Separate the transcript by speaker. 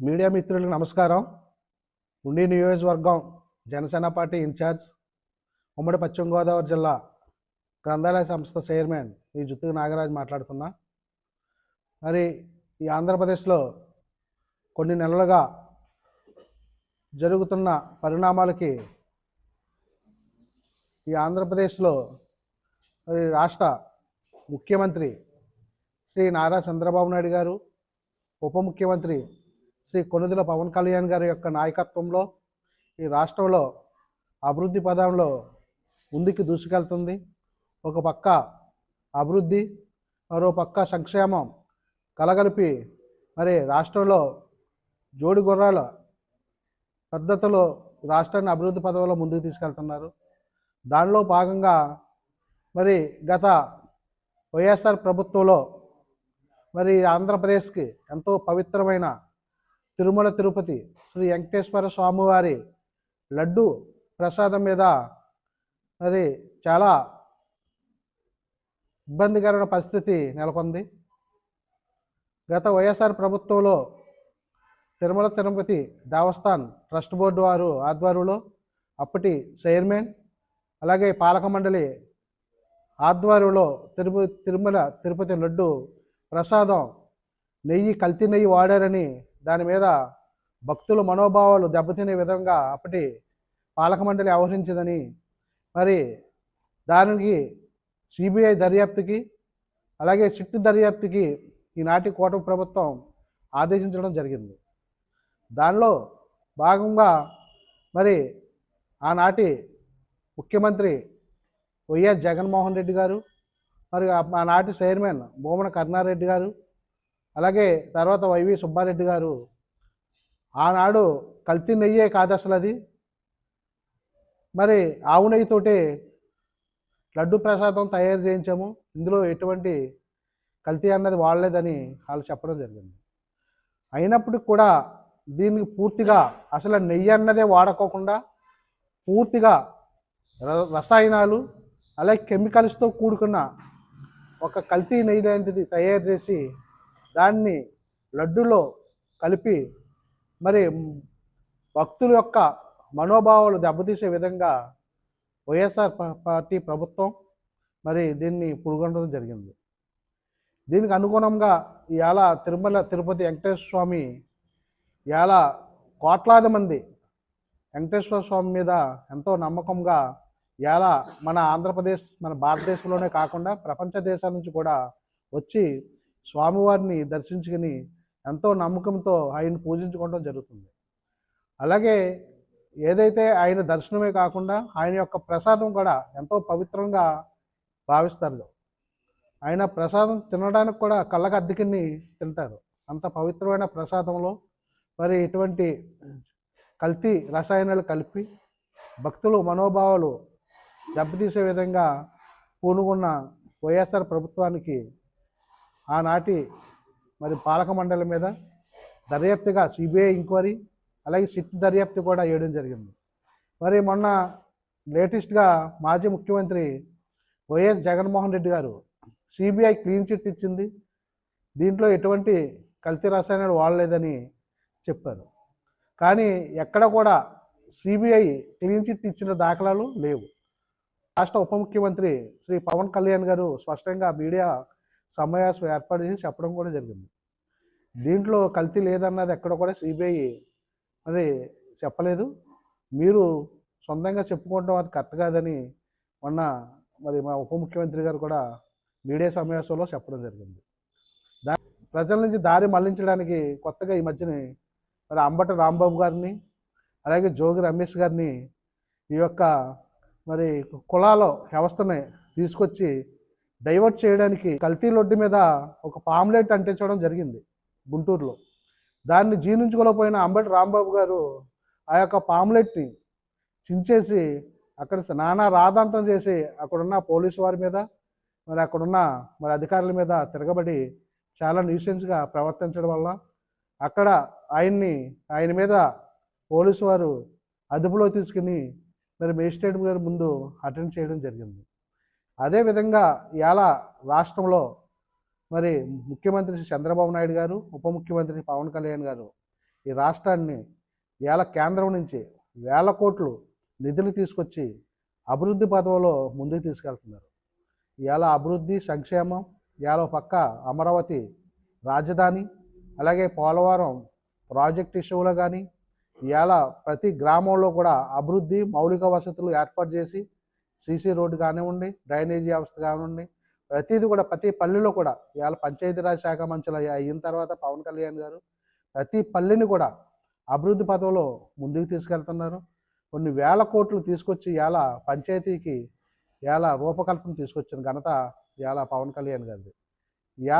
Speaker 1: Media మిత్రులకు నమస్కారం. ఉండి నియోజకవర్గం జనసేన పార్టీ ఇన్ఛార్జ్ ఉమ్మడి పశ్చిమ గోదావరి జిల్లా గ్రంథాలయ సంస్థ చైర్మన్ ఈ జుత్తు నాగరాజు మాట్లాడుతున్నా. మరి ఈ ఆంధ్రప్రదేశ్లో కొన్ని నెలలుగా జరుగుతున్న పరిణామాలకి ఈ ఆంధ్రప్రదేశ్లో మరి రాష్ట్ర ముఖ్యమంత్రి శ్రీ నారా చంద్రబాబు నాయుడు గారు ఉప ముఖ్యమంత్రి శ్రీ కొనుదల పవన్ కళ్యాణ్ గారి యొక్క నాయకత్వంలో ఈ రాష్ట్రంలో అభివృద్ధి పదంలో ముందుకు దూసుకెళ్తుంది. ఒక పక్క అభివృద్ధి మరో పక్క సంక్షేమం కలగలిపి మరి రాష్ట్రంలో జోడి గుర్రాల పద్ధతిలో రాష్ట్రాన్ని అభివృద్ధి పదవిలో ముందుకు తీసుకెళ్తున్నారు. దానిలో భాగంగా మరి గత వైఎస్ఆర్ ప్రభుత్వంలో మరి ఆంధ్రప్రదేశ్కి ఎంతో పవిత్రమైన తిరుమల తిరుపతి శ్రీ వెంకటేశ్వర స్వామివారి లడ్డు ప్రసాదం మీద మరి చాలా ఇబ్బందికరమైన పరిస్థితి నెలకొంది. గత వైఎస్ఆర్ ప్రభుత్వంలో తిరుమల తిరుపతి దేవస్థాన్ ట్రస్ట్ బోర్డు వారు ఆధ్వర్యంలో అప్పటి చైర్మన్ అలాగే పాలక మండలి ఆధ్వర్యంలో తిరుపతి తిరుమల తిరుపతి లడ్డు ప్రసాదం నెయ్యి కల్తీ నెయ్యి వాడారని దాని మీద భక్తుల మనోభావాలు దెబ్బతినే విధంగా అప్పటి పాలక మండలి వ్యవహరించిందని మరి దానికి సిబిఐ దర్యాప్తుకి అలాగే సిట్ దర్యాప్తుకి ఈనాటి కోట ప్రభుత్వం ఆదేశించడం జరిగింది. దానిలో భాగంగా మరి ఆనాటి ముఖ్యమంత్రి వైఎస్ జగన్మోహన్ రెడ్డి గారు మరి ఆనాటి చైర్మన్ భూమన కరుణారెడ్డి గారు అలాగే తర్వాత వైవి సుబ్బారెడ్డి గారు ఆనాడు కల్తీ నెయ్యే కాదు అసలు అది మరి ఆవు నెయ్యితోటే లడ్డు ప్రసాదం తయారు చేయించాము. ఇందులో ఎటువంటి కల్తీ అన్నది వాడలేదని వాళ్ళు చెప్పడం జరిగింది. అయినప్పటికి కూడా దీనికి పూర్తిగా అసలు నెయ్యి అన్నదే వాడుకోకుండా పూర్తిగా ర- రసాయనాలు అలాగే కెమికల్స్తో కూడుకున్న ఒక కల్తీ నెయ్యి లాంటిది తయారు చేసి దాన్ని లడ్డులో కలిపి మరి భక్తుల యొక్క మనోభావాలు దెబ్బతీసే విధంగా వైఎస్ఆర్ పార్టీ ప్రభుత్వం మరి దీన్ని పురుగొనడం జరిగింది. దీనికి అనుగుణంగా ఇవాళ తిరుమల తిరుపతి వెంకటేశ్వర స్వామి ఇవాళ కోట్లాది మంది వెంకటేశ్వర స్వామి మీద ఎంతో నమ్మకంగా ఇవాళ మన ఆంధ్రప్రదేశ్ మన భారతదేశంలోనే కాకుండా ప్రపంచ దేశాల నుంచి కూడా వచ్చి స్వామివారిని దర్శించుకుని ఎంతో నమ్మకంతో ఆయన పూజించుకోవడం జరుగుతుంది. అలాగే ఏదైతే ఆయన దర్శనమే కాకుండా ఆయన యొక్క ప్రసాదం కూడా ఎంతో పవిత్రంగా భావిస్తారు. ఆయన ప్రసాదం తినడానికి కూడా కళ్ళకు అద్దెకిని తింటారు. అంత పవిత్రమైన ప్రసాదంలో మరి ఇటువంటి కల్తీ రసాయనాలు కలిపి భక్తులు మనోభావాలు దెబ్బతీసే విధంగా పూనుకున్న వైఎస్ఆర్ ప్రభుత్వానికి ఆనాటి మరి పాలక మండలి మీద దర్యాప్తుగా సిబిఐ ఎంక్వైరీ అలాగే సిట్ దర్యాప్తు కూడా వేయడం జరిగింది. మరి మొన్న లేటెస్ట్గా మాజీ ముఖ్యమంత్రి వైఎస్ జగన్మోహన్ రెడ్డి గారు సిబిఐ క్లీన్ చిట్ ఇచ్చింది. దీంట్లో ఎటువంటి కల్తీ రసాయనాలు వాడలేదని చెప్పారు. కానీ ఎక్కడ కూడా సిబిఐ క్లీన్ చిట్ ఇచ్చిన దాఖలాలు లేవు. రాష్ట్ర ఉప ముఖ్యమంత్రి శ్రీ పవన్ కళ్యాణ్ గారు స్పష్టంగా మీడియా సమయాసం ఏర్పాటు చేసి చెప్పడం కూడా జరిగింది. దీంట్లో కల్తీ లేదన్నది ఎక్కడ కూడా సిబిఐ మరి చెప్పలేదు. మీరు సొంతంగా చెప్పుకోవడం అది కరెక్ట్ కాదని మొన్న మరి మా ఉప ముఖ్యమంత్రి గారు కూడా మీడియా సమావేశంలో చెప్పడం జరిగింది. దా ప్రజల నుంచి దారి మళ్ళించడానికి కొత్తగా ఈ మధ్యనే మరి అంబట రాంబాబు గారిని అలాగే జోగి రమేష్ గారిని ఈ యొక్క మరి కులాల వ్యవస్థని తీసుకొచ్చి డైవర్ట్ చేయడానికి కల్తీ లొడ్డు మీద ఒక పామ్లెట్ అంటించడం జరిగింది గుంటూరులో. దాన్ని జీర్ణించుకోలేకపోయిన అంబటి రాంబాబు గారు ఆ యొక్క పామ్లెట్ని చించేసి అక్కడ నానా రాధాంతం చేసి అక్కడున్న పోలీసు వారి మీద మరి అక్కడున్న మరి అధికారుల మీద తిరగబడి చాలా న్యూసెన్స్గా ప్రవర్తించడం వల్ల అక్కడ ఆయన్ని ఆయన మీద పోలీసు వారు అదుపులో తీసుకుని మరి మేజిస్ట్రేట్ గారి ముందు అటెండ్ చేయడం జరిగింది. అదేవిధంగా ఇవాళ రాష్ట్రంలో మరి ముఖ్యమంత్రి శ్రీ చంద్రబాబు నాయుడు గారు ఉప ముఖ్యమంత్రి పవన్ కళ్యాణ్ గారు ఈ రాష్ట్రాన్ని ఇవాళ కేంద్రం నుంచి వేల కోట్లు నిధులు తీసుకొచ్చి అభివృద్ధి పదవిలో ముందుకు తీసుకెళ్తున్నారు. ఇవాళ అభివృద్ధి సంక్షేమం ఇవాళ పక్క అమరావతి రాజధాని అలాగే పోలవరం ప్రాజెక్ట్ ఇష్యూలో కానీ ఇవాళ ప్రతి గ్రామంలో కూడా అభివృద్ధి మౌలిక వసతులు ఏర్పాటు చేసి సీసీ రోడ్డు కానివ్వండి డ్రైనేజీ వ్యవస్థ కానివ్వండి ప్రతిదీ కూడా ప్రతి పల్లెలో కూడా ఇవాళ పంచాయతీరాజ్ శాఖ మంత్రులు అయిన తర్వాత పవన్ కళ్యాణ్ గారు ప్రతి పల్లెని కూడా అభివృద్ధి పథంలో ముందుకు తీసుకెళ్తున్నారు. కొన్ని వేల కోట్లు తీసుకొచ్చి ఇలా పంచాయతీకి ఇలా రూపకల్పన తీసుకొచ్చిన ఘనత ఇవాళ పవన్ కళ్యాణ్ గారిది. ఇలా